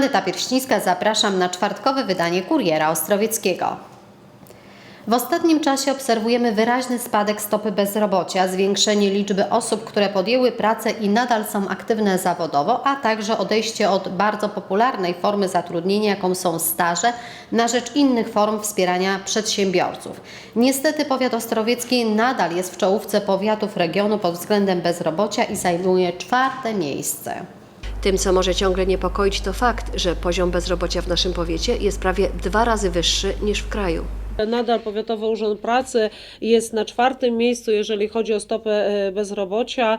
Aneta Pierścińska, zapraszam na czwartkowe wydanie Kuriera Ostrowieckiego. W ostatnim czasie obserwujemy wyraźny spadek stopy bezrobocia, zwiększenie liczby osób, które podjęły pracę i nadal są aktywne zawodowo, a także odejście od bardzo popularnej formy zatrudnienia, jaką są staże, na rzecz innych form wspierania przedsiębiorców. Niestety powiat ostrowiecki nadal jest w czołówce powiatów regionu pod względem bezrobocia i zajmuje czwarte miejsce. Tym, co może ciągle niepokoić, to fakt, że poziom bezrobocia w naszym powiecie jest prawie dwa razy wyższy niż w kraju. Nadal Powiatowy Urząd Pracy jest na czwartym miejscu, jeżeli chodzi o stopę e, bezrobocia.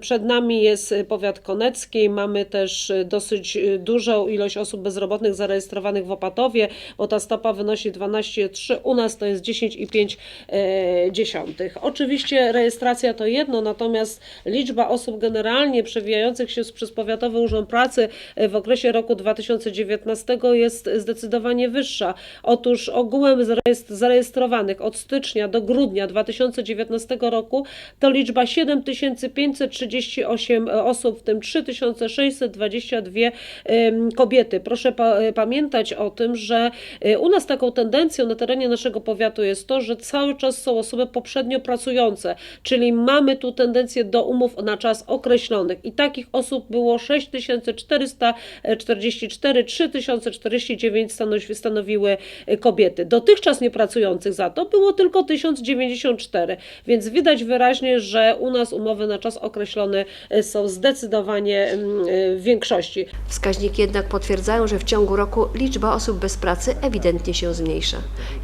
Przed nami jest powiat konecki. Mamy też e, dosyć e, dużą ilość osób bezrobotnych zarejestrowanych w Opatowie, bo ta stopa wynosi 12,3. U nas to jest 10,5. Oczywiście rejestracja to jedno, natomiast liczba osób generalnie przewijających się przez Powiatowy Urząd Pracy w okresie roku 2019 jest zdecydowanie wyższa. Otóż ogółem zarejestr- zarejestrowanych od stycznia do grudnia 2019 roku to liczba 7538 osób, w tym 3622 em, kobiety. Proszę e, pamiętać o tym, że e, u nas taką tendencją na terenie naszego powiatu jest to, że cały czas są osoby poprzednio pracujące, czyli mamy tu tendencję do umów na czas określonych i takich osób było 6444, 3049 stanowi- stanowiły e, kobiety. Dotychczas niepracujących za to było tylko 1094, więc widać wyraźnie, że u nas umowy na czas określony e, są zdecydowanie mm, e, w większości. Wskaźniki jednak potwierdzają, że w ciągu roku liczba osób bez pracy ewidentnie się zmniejsza.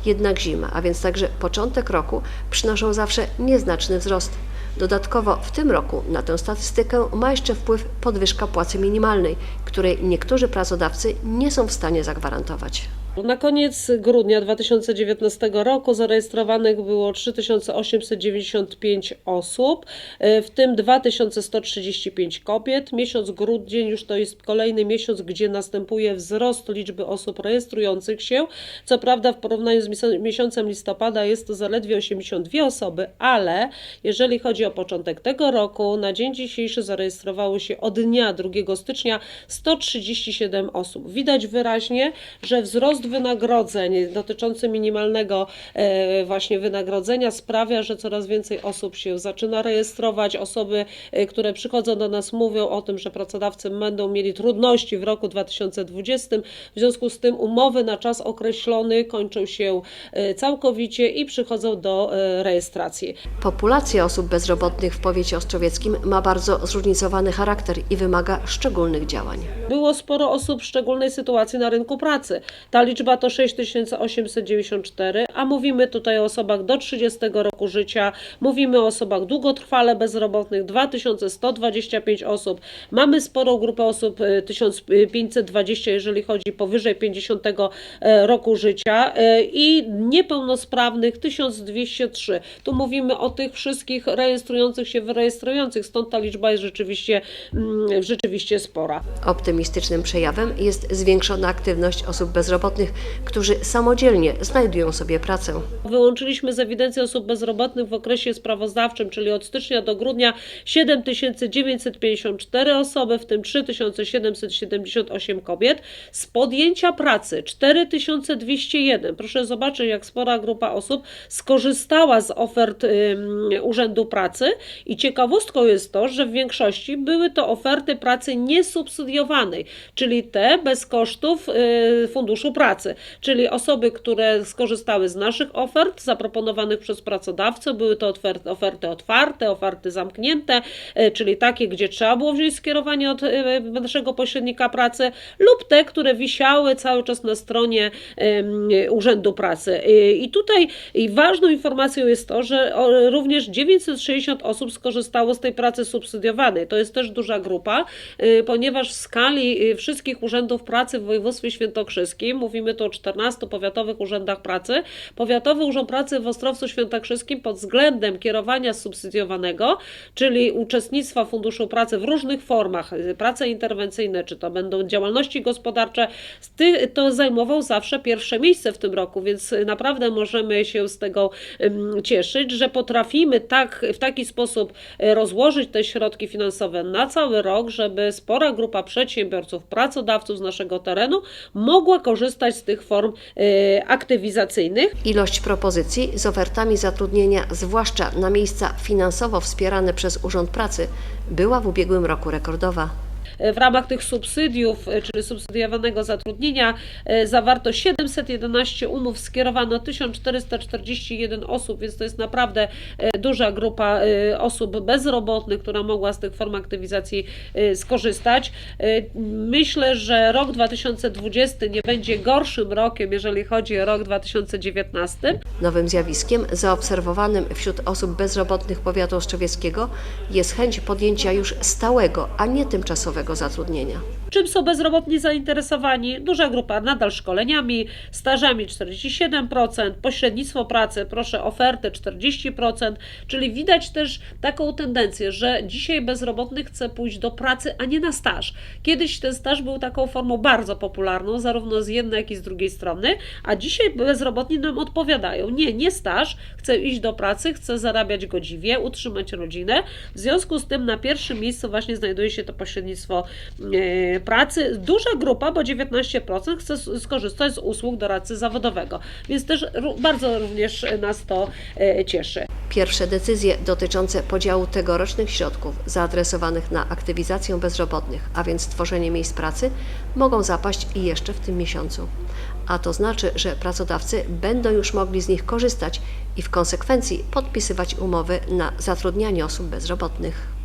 Jednak zima, a więc także początek roku, przynoszą zawsze nieznaczny wzrost. Dodatkowo w tym roku na tę statystykę ma jeszcze wpływ podwyżka płacy minimalnej, której niektórzy pracodawcy nie są w stanie zagwarantować. Na koniec grudnia 2019 roku zarejestrowanych było 3895 osób, e, w tym 2135 kobiet. Miesiąc grudzień już to jest kolejny miesiąc, gdzie następuje wzrost liczby osób rejestrujących się. Co prawda w porównaniu z miesią- miesiącem listopada jest to zaledwie 82 osoby, ale jeżeli chodzi o początek tego roku, na dzień dzisiejszy zarejestrowało się od dnia 2 stycznia 137 osób. Widać wyraźnie, że wzrost wynagrodzeń dotyczący minimalnego e, właśnie wynagrodzenia sprawia, że coraz więcej osób się zaczyna rejestrować. Osoby, e, które przychodzą do nas mówią o tym, że pracodawcy będą mieli trudności w roku 2020. W związku z tym umowy na czas określony kończą się e, całkowicie i przychodzą do rejestracji. Populacja osób bezrobotnych w powiecie ostrowieckim ma bardzo zróżnicowany charakter i wymaga szczególnych działań. Było sporo osób w szczególnej sytuacji na rynku pracy. Ta liczba to 6894, a mówimy tutaj o osobach do 30 roku życia, mówimy o osobach długotrwale bezrobotnych, 2125 osób. Mamy sporą grupę osób, y, 1520, jeżeli chodzi powyżej 50 e, roku życia e, i niepełnosprawnych 1203. Tu mówimy o tych wszystkich rejestrujących się, wyrejestrujących, stąd ta liczba jest rzeczywiście, mm, rzeczywiście spora. Optymistycznym przejawem jest zwiększona aktywność osób bezrobotnych, którzy samodzielnie znajdują sobie pracę. Wyłączyliśmy z ewidencji osób bezrobotnych w okresie sprawozdawczym, czyli od stycznia do grudnia 7954 osoby, w tym 3778 kobiet. Z podjęcia pracy 4201. Proszę zobaczyć, jak spora grupa osób skorzystała z ofert Urzędu Pracy i ciekawostką jest to, że w większości były to oferty pracy niesubsydiowanej, czyli te bez kosztów y, Funduszu Pracy, czyli osoby, które skorzystały z naszych ofert zaproponowanych przez pracodawcę, były to oferty, oferty otwarte, oferty zamknięte, y, czyli takie, gdzie trzeba było wziąć skierowanie od y, naszego pośrednika pracy, lub te, które wisiały cały czas na stronie Urzędu Pracy. Y, I tutaj ważną informacją jest to, że również 960 osób skorzystało z tej pracy subsydiowanej. To jest też duża grupa, ponieważ w skali wszystkich urzędów pracy w województwie świętokrzyskim, mówimy Mówimy tu o 14 powiatowych urzędach pracy. Powiatowy Urząd Pracy w Ostrowcu Świętokrzyskim pod względem kierowania subsydiowanego, czyli uczestnictwa Funduszu Pracy w różnych formach, y, prace interwencyjne, czy to będą działalności gospodarcze, to zajmował zawsze pierwsze miejsce w tym roku, więc naprawdę możemy się z tego cieszyć, że potrafimy tak, w taki sposób y, rozłożyć te środki finansowe na cały rok, żeby spora grupa przedsiębiorców, pracodawców z naszego terenu mogła korzystać z tych form y, aktywizacyjnych. Ilość propozycji z ofertami zatrudnienia, zwłaszcza na miejsca finansowo wspierane przez Urząd Pracy, była w ubiegłym roku rekordowa. W ramach tych subsydiów, e, czyli subsydiowanego zatrudnienia, e, zawarto 711 umów, skierowano 1441 osób, więc to jest naprawdę e, duża grupa osób bezrobotnych, która mogła z tych form aktywizacji skorzystać. Myślę, że rok 2020 nie będzie gorszym rokiem, jeżeli chodzi o rok 2019. Nowym zjawiskiem zaobserwowanym wśród osób bezrobotnych powiatu ostrowieckiego jest chęć podjęcia już stałego, a nie tymczasowego zatrudnienia. Czym są bezrobotni zainteresowani? Duża grupa nadal szkoleniami, stażami 47%, pośrednictwo pracy, proszę ofertę 40%, czyli widać też taką tendencję, że dzisiaj bezrobotny chce pójść do pracy, a nie na staż. Kiedyś ten staż był taką formą bardzo popularną, zarówno z jednej, jak i z drugiej strony, a dzisiaj bezrobotni nam odpowiadają, nie, nie staż, chcę iść do pracy, chcę zarabiać godziwie, utrzymać rodzinę. W związku z tym na pierwszym miejscu właśnie znajduje się to pośrednictwo e, pracy. Duża grupa, bo 19% chce skorzystać z usług doradcy zawodowego, więc też bardzo również nas to e, cieszy. Pierwsze decyzje dotyczące podziału tegorocznych środków zaadresowanych na aktywizację bezrobotnych, a więc tworzenie miejsc pracy, mogą zapaść jeszcze w tym miesiącu. A to znaczy, że pracodawcy będą już mogli z nich korzystać i w konsekwencji podpisywać umowy na zatrudnianie osób bezrobotnych.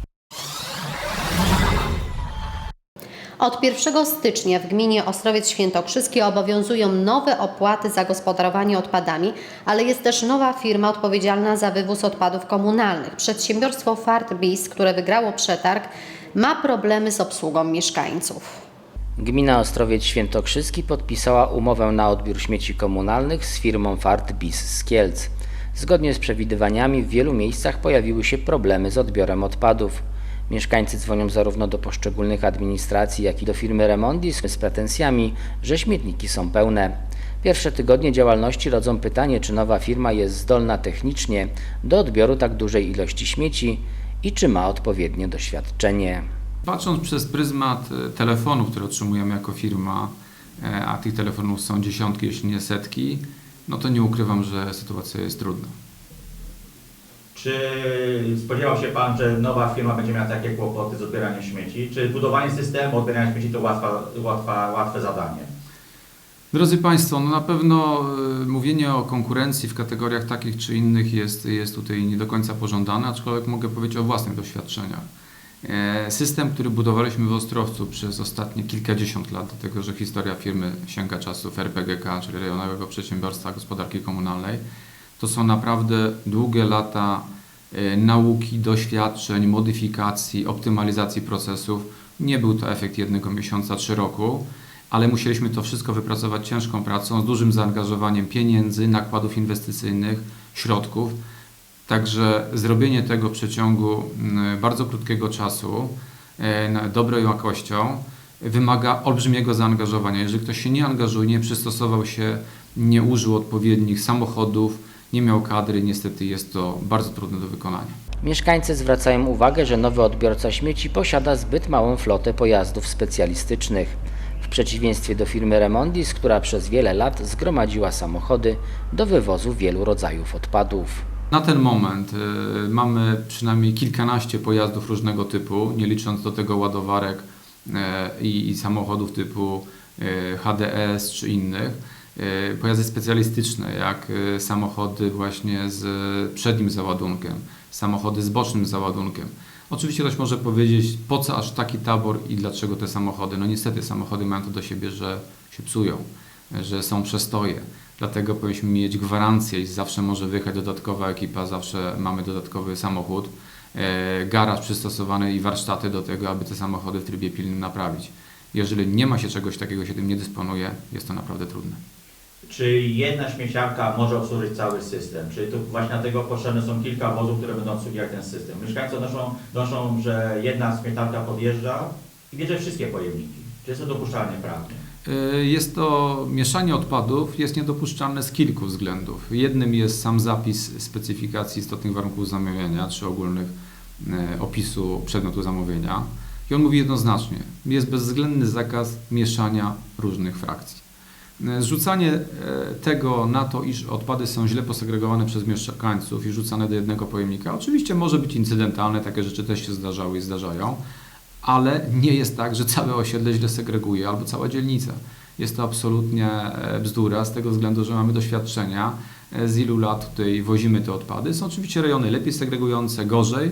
Od 1 stycznia w gminie Ostrowiec Świętokrzyski obowiązują nowe opłaty za gospodarowanie odpadami, ale jest też nowa firma odpowiedzialna za wywóz odpadów komunalnych. Przedsiębiorstwo Fartbis, które wygrało przetarg, ma problemy z obsługą mieszkańców. Gmina Ostrowiec Świętokrzyski podpisała umowę na odbiór śmieci komunalnych z firmą Fart Bis z Kielc. Zgodnie z przewidywaniami w wielu miejscach pojawiły się problemy z odbiorem odpadów. Mieszkańcy dzwonią zarówno do poszczególnych administracji, jak i do firmy Remondis z pretensjami, że śmietniki są pełne. Pierwsze tygodnie działalności rodzą pytanie, czy nowa firma jest zdolna technicznie do odbioru tak dużej ilości śmieci i czy ma odpowiednie doświadczenie. Patrząc przez pryzmat e, telefonów, które otrzymujemy jako firma, e, a tych telefonów są dziesiątki, jeśli nie setki, no to nie ukrywam, że sytuacja jest trudna. Czy spodziewał się Pan, że nowa firma będzie miała takie kłopoty z odbieraniem śmieci? Czy budowanie systemu odbierania śmieci to łatwa, łatwa, łatwe zadanie? Drodzy Państwo, no na pewno e, mówienie o konkurencji w kategoriach takich czy innych jest, jest tutaj nie do końca pożądane, aczkolwiek mogę powiedzieć o własnych doświadczeniach. E, System, który budowaliśmy w Ostrowcu przez ostatnie kilkadziesiąt lat, dlatego że historia firmy sięga czasów RPGK, czyli Rejonowego Przedsiębiorstwa Gospodarki Komunalnej, to są naprawdę długie lata nauki, doświadczeń, modyfikacji, optymalizacji procesów. Nie był to efekt jednego miesiąca czy roku, ale musieliśmy to wszystko wypracować ciężką pracą, z dużym zaangażowaniem pieniędzy, nakładów inwestycyjnych, środków. Także zrobienie tego w przeciągu mm, bardzo krótkiego czasu, e, dobrą jakością, wymaga olbrzymiego zaangażowania. Jeżeli ktoś się nie angażuje, nie przystosował się, nie użył odpowiednich samochodów, nie miał kadry, niestety jest to bardzo trudne do wykonania. Mieszkańcy zwracają uwagę, że nowy odbiorca śmieci posiada zbyt małą flotę pojazdów specjalistycznych. W przeciwieństwie do firmy Remondis, która przez wiele lat zgromadziła samochody do wywozu wielu rodzajów odpadów. Na ten moment y, mamy przynajmniej kilkanaście pojazdów różnego typu, nie licząc do tego ładowarek y, i, samochodów typu y, HDS czy innych. Y, pojazdy specjalistyczne, jak y, samochody właśnie z przednim załadunkiem, samochody z bocznym załadunkiem. Oczywiście ktoś może powiedzieć, po co aż taki tabor i dlaczego te samochody? No niestety samochody mają to do siebie, że się psują, że są przestoje. Dlatego powinniśmy mieć gwarancję i zawsze może wyjechać dodatkowa ekipa, zawsze mamy dodatkowy samochód, e, garaż przystosowany i warsztaty do tego, aby te samochody w trybie pilnym naprawić. Jeżeli nie ma się czegoś takiego, się tym nie dysponuje, jest to naprawdę trudne. Czy jedna śmieciarka może obsłużyć cały system? Czy tu właśnie dlatego potrzebne są kilka wozów, które będą obsługiwać ten system? Mieszkańcy donoszą, donoszą że jedna śmietanka podjeżdża i bierze wszystkie pojemniki. Czy jest to dopuszczalne prawnie? Y, Jest to mieszanie odpadów, jest niedopuszczalne z kilku względów. Jednym jest sam zapis specyfikacji istotnych warunków zamówienia, czy ogólnych e, opisu przedmiotu zamówienia. I on mówi jednoznacznie, jest bezwzględny zakaz mieszania różnych frakcji. E, Zrzucanie e, tego na to, iż odpady są źle posegregowane przez mieszkańców i rzucane do jednego pojemnika, oczywiście może być incydentalne, takie rzeczy też się zdarzały i zdarzają, ale nie jest tak, że całe osiedle źle segreguje albo cała dzielnica. Jest to absolutnie e, bzdura z tego względu, że mamy doświadczenia, z ilu lat tutaj wozimy te odpady. Są oczywiście rejony lepiej segregujące, gorzej,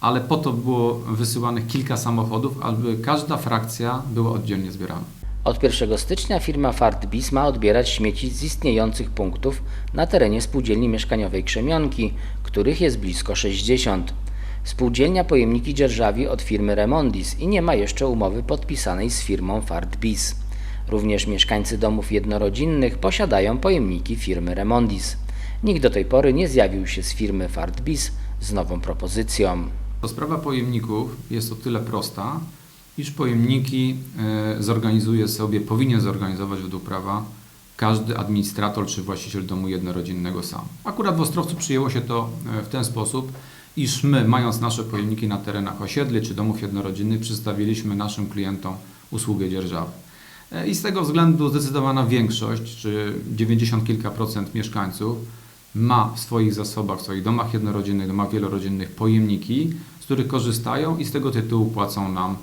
ale po to było wysyłanych kilka samochodów, aby każda frakcja była oddzielnie zbierana. Od 1 stycznia firma Fartbis ma odbierać śmieci z istniejących punktów na terenie spółdzielni mieszkaniowej Krzemionki, których jest blisko 60. Spółdzielnia pojemniki dzierżawi od firmy Remondis i nie ma jeszcze umowy podpisanej z firmą Fartbis. Również mieszkańcy domów jednorodzinnych posiadają pojemniki firmy Remondis. Nikt do tej pory nie zjawił się z firmy Fartbis z nową propozycją. To sprawa pojemników jest o tyle prosta, iż pojemniki e, zorganizuje sobie, powinien zorganizować według prawa każdy administrator czy właściciel domu jednorodzinnego sam. Akurat w Ostrowcu przyjęło się to e, w ten sposób, iż my, mając nasze pojemniki na terenach osiedli czy domów jednorodzinnych, przedstawiliśmy naszym klientom usługę dzierżawy. E, I z tego względu zdecydowana większość, czy 90 kilka procent mieszkańców ma w swoich zasobach, w swoich domach jednorodzinnych, domach wielorodzinnych pojemniki, z których korzystają i z tego tytułu płacą nam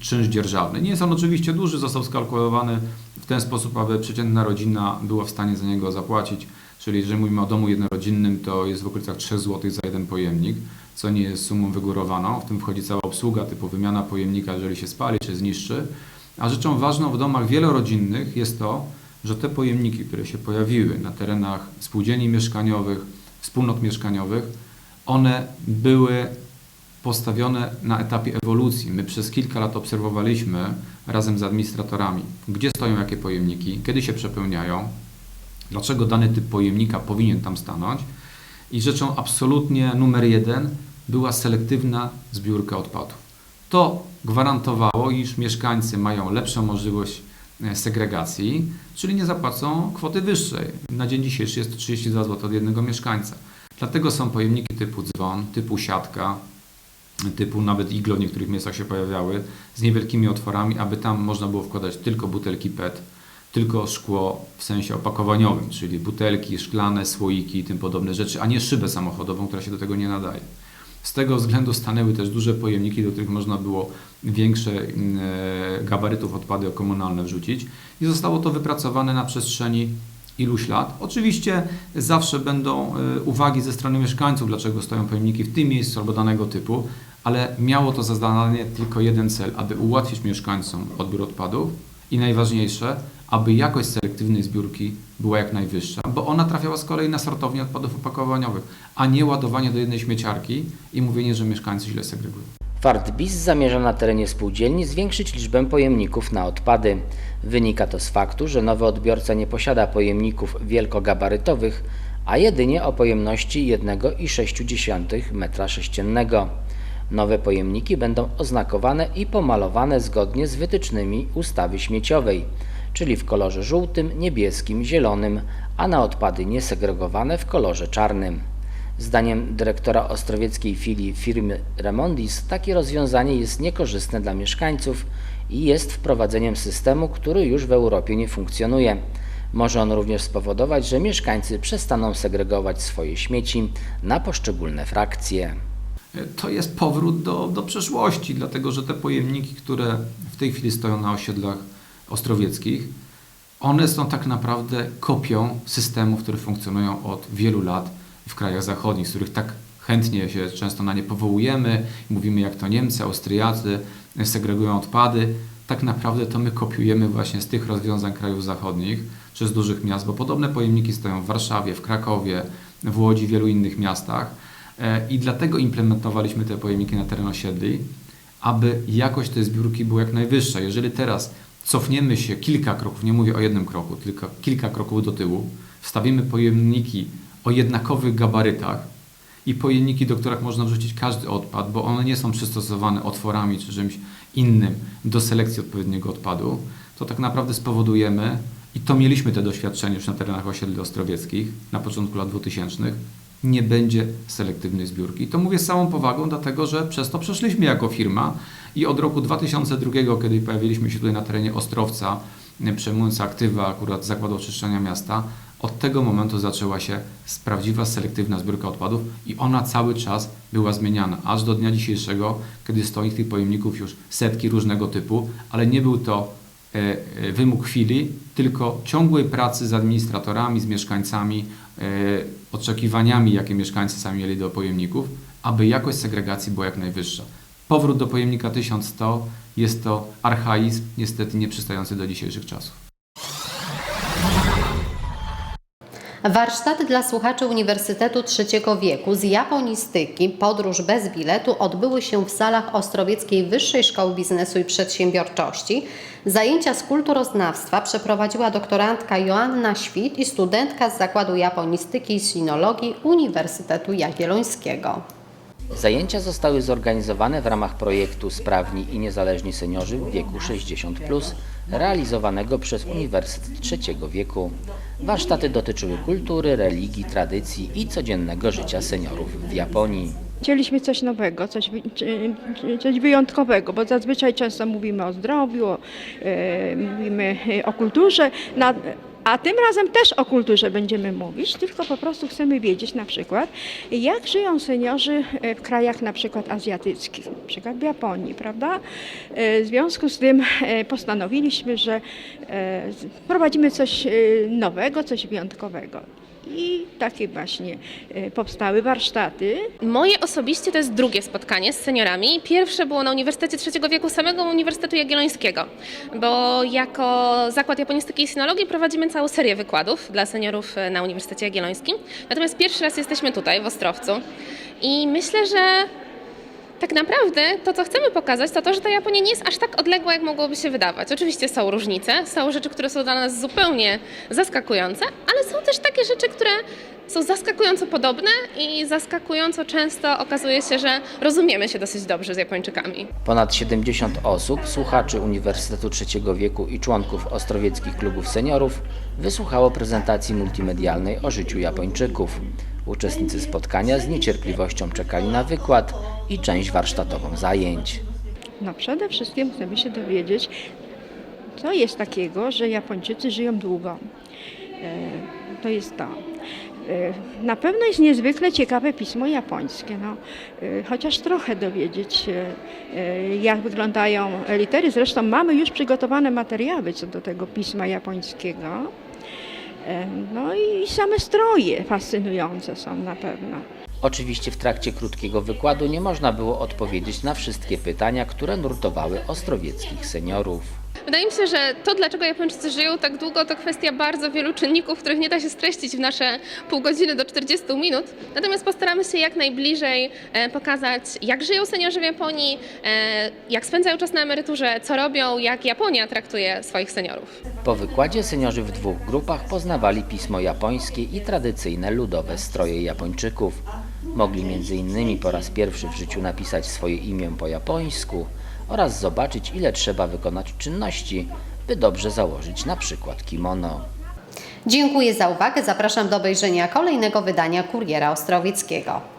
czynsz dzierżawny. Nie jest on oczywiście duży, został skalkulowany w ten sposób, aby przeciętna rodzina była w stanie za niego zapłacić. Czyli jeżeli mówimy o domu jednorodzinnym, to jest w okolicach 3 zł za jeden pojemnik, co nie jest sumą wygórowaną. W tym wchodzi cała obsługa typu wymiana pojemnika, jeżeli się spali czy zniszczy. A rzeczą ważną w domach wielorodzinnych jest to, że te pojemniki, które się pojawiły na terenach spółdzielni mieszkaniowych, wspólnot mieszkaniowych, one były postawione na etapie ewolucji. My przez kilka lat obserwowaliśmy razem z administratorami, gdzie stoją jakie pojemniki, kiedy się przepełniają, dlaczego dany typ pojemnika powinien tam stanąć. I rzeczą absolutnie numer jeden była selektywna zbiórka odpadów. To gwarantowało, iż mieszkańcy mają lepszą możliwość e, segregacji, czyli nie zapłacą kwoty wyższej. Na dzień dzisiejszy jest to 32 zł od jednego mieszkańca. Dlatego są pojemniki typu dzwon, typu siatka, typu nawet iglo w niektórych miejscach się pojawiały, z niewielkimi otworami, aby tam można było wkładać tylko butelki PET, tylko szkło w sensie opakowaniowym, czyli butelki, szklane, słoiki i tym podobne rzeczy, a nie szybę samochodową, która się do tego nie nadaje. Z tego względu stanęły też duże pojemniki, do których można było większe mm, e, gabarytów odpady komunalne wrzucić i zostało to wypracowane na przestrzeni iluś lat. Oczywiście zawsze będą e, uwagi ze strony mieszkańców, dlaczego stoją pojemniki w tym miejscu albo danego typu, ale miało to za zadanie tylko jeden cel, aby ułatwić mieszkańcom odbiór odpadów i najważniejsze, aby jakość selektywnej zbiórki była jak najwyższa, bo ona trafiała z kolei na sortownię odpadów opakowaniowych, a nie ładowanie do jednej śmieciarki i mówienie, że mieszkańcy źle segregują. Fartbis zamierza na terenie spółdzielni zwiększyć liczbę pojemników na odpady. Wynika to z faktu, że nowy odbiorca nie posiada pojemników wielkogabarytowych, a jedynie o pojemności 1,6 m3. Nowe pojemniki będą oznakowane i pomalowane zgodnie z wytycznymi ustawy śmieciowej, czyli w kolorze żółtym, niebieskim, zielonym, a na odpady niesegregowane w kolorze czarnym. Zdaniem dyrektora ostrowieckiej filii firmy Remondis takie rozwiązanie jest niekorzystne dla mieszkańców i jest wprowadzeniem systemu, który już w Europie nie funkcjonuje. Może on również spowodować, że mieszkańcy przestaną segregować swoje śmieci na poszczególne frakcje. To jest powrót do, do przeszłości, dlatego że te pojemniki, które w tej chwili stoją na osiedlach ostrowieckich, one są tak naprawdę kopią systemów, które funkcjonują od wielu lat w krajach zachodnich, z których tak chętnie się często na nie powołujemy, mówimy jak to Niemcy, Austriacy segregują odpady. Tak naprawdę to my kopiujemy właśnie z tych rozwiązań krajów zachodnich czy z dużych miast, bo podobne pojemniki stoją w Warszawie, w Krakowie, w Łodzi, w wielu innych miastach. E, I dlatego implementowaliśmy te pojemniki na teren osiedli, aby jakość tej zbiórki była jak najwyższa. Jeżeli teraz cofniemy się kilka kroków, nie mówię o jednym kroku, tylko kilka kroków do tyłu, wstawimy pojemniki o jednakowych gabarytach i pojemniki, do których można wrzucić każdy odpad, bo one nie są przystosowane otworami czy czymś innym do selekcji odpowiedniego odpadu, to tak naprawdę spowodujemy, i to mieliśmy te doświadczenia już na terenach osiedli ostrowieckich na początku lat 2000, nie będzie selektywnej zbiórki. To mówię z całą powagą, dlatego że przez to przeszliśmy jako firma i od roku 2002, kiedy pojawiliśmy się tutaj na terenie Ostrowca, przejmując aktywa akurat Zakładu Oczyszczania Miasta, od tego momentu zaczęła się prawdziwa selektywna zbiórka odpadów i ona cały czas była zmieniana, aż do dnia dzisiejszego, kiedy stoi tych pojemników już setki różnego typu, ale nie był to e, e, wymóg chwili, tylko ciągłej pracy z administratorami, z mieszkańcami, e, oczekiwaniami, jakie mieszkańcy sami mieli do pojemników, aby jakość segregacji była jak najwyższa. Powrót do pojemnika 1100 jest to archaizm, niestety nieprzystający do dzisiejszych czasów. Warsztaty dla słuchaczy Uniwersytetu Trzeciego Wieku z japonistyki Podróż bez biletu odbyły się w salach Ostrowieckiej Wyższej Szkoły Biznesu i Przedsiębiorczości. Zajęcia z kulturoznawstwa przeprowadziła doktorantka Joanna Świt i studentka z Zakładu Japonistyki i Sinologii Uniwersytetu Jagiellońskiego. Zajęcia zostały zorganizowane w ramach projektu Sprawni i Niezależni Seniorzy w wieku 60, realizowanego przez Uniwersytet Trzeciego Wieku. Warsztaty dotyczyły kultury, religii, tradycji i codziennego życia seniorów w Japonii. Chcieliśmy coś nowego, coś, coś wyjątkowego, bo zazwyczaj często mówimy o zdrowiu, o, e, mówimy e, o kulturze, na, a tym razem też o kulturze będziemy mówić, tylko po prostu chcemy wiedzieć na przykład, jak żyją seniorzy e, w krajach na przykład azjatyckich, na przykład w Japonii, prawda? E, W związku z tym e, postanowiliśmy, że prowadzimy coś nowego, coś wyjątkowego. I takie właśnie e, powstały warsztaty. Moje osobiście to jest drugie spotkanie z seniorami. Pierwsze było na Uniwersytecie Trzeciego Wieku samego Uniwersytetu Jagiellońskiego, bo jako Zakład Japonistyki i Sinologii prowadzimy całą serię wykładów dla seniorów e, na Uniwersytecie Jagiellońskim. Natomiast pierwszy raz jesteśmy tutaj, w Ostrowcu i myślę, że tak naprawdę to, co chcemy pokazać, to to, że ta Japonia nie jest aż tak odległa, jak mogłoby się wydawać. Oczywiście są różnice, są rzeczy, które są dla nas zupełnie zaskakujące, ale są też takie rzeczy, które są zaskakująco podobne i zaskakująco często okazuje się, że rozumiemy się dosyć dobrze z Japończykami. Ponad 70 osób, słuchaczy Uniwersytetu Trzeciego Wieku i członków Ostrowieckich Klubów Seniorów wysłuchało prezentacji multimedialnej o życiu Japończyków. Uczestnicy spotkania z niecierpliwością czekali na wykład i część warsztatową zajęć. No przede wszystkim chcemy się dowiedzieć, co jest takiego, że Japończycy żyją długo. E, To jest to. E, Na pewno jest niezwykle ciekawe pismo japońskie, no, e, chociaż trochę dowiedzieć się, jak wyglądają litery. Zresztą mamy już przygotowane materiały co do tego pisma japońskiego. No i same stroje fascynujące są na pewno. Oczywiście w trakcie krótkiego wykładu nie można było odpowiedzieć na wszystkie pytania, które nurtowały ostrowieckich seniorów. Wydaje mi się, że to, dlaczego Japończycy żyją tak długo, to kwestia bardzo wielu czynników, których nie da się streścić w nasze pół godziny do 40 minut. Natomiast postaramy się jak najbliżej e, pokazać, jak żyją seniorzy w Japonii, e, jak spędzają czas na emeryturze, co robią, jak Japonia traktuje swoich seniorów. Po wykładzie seniorzy w dwóch grupach poznawali pismo japońskie i tradycyjne ludowe stroje Japończyków. Mogli m.in. po raz pierwszy w życiu napisać swoje imię po japońsku oraz zobaczyć ile trzeba wykonać czynności, by dobrze założyć na przykład kimono. Dziękuję za uwagę. Zapraszam do obejrzenia kolejnego wydania Kuriera Ostrowieckiego.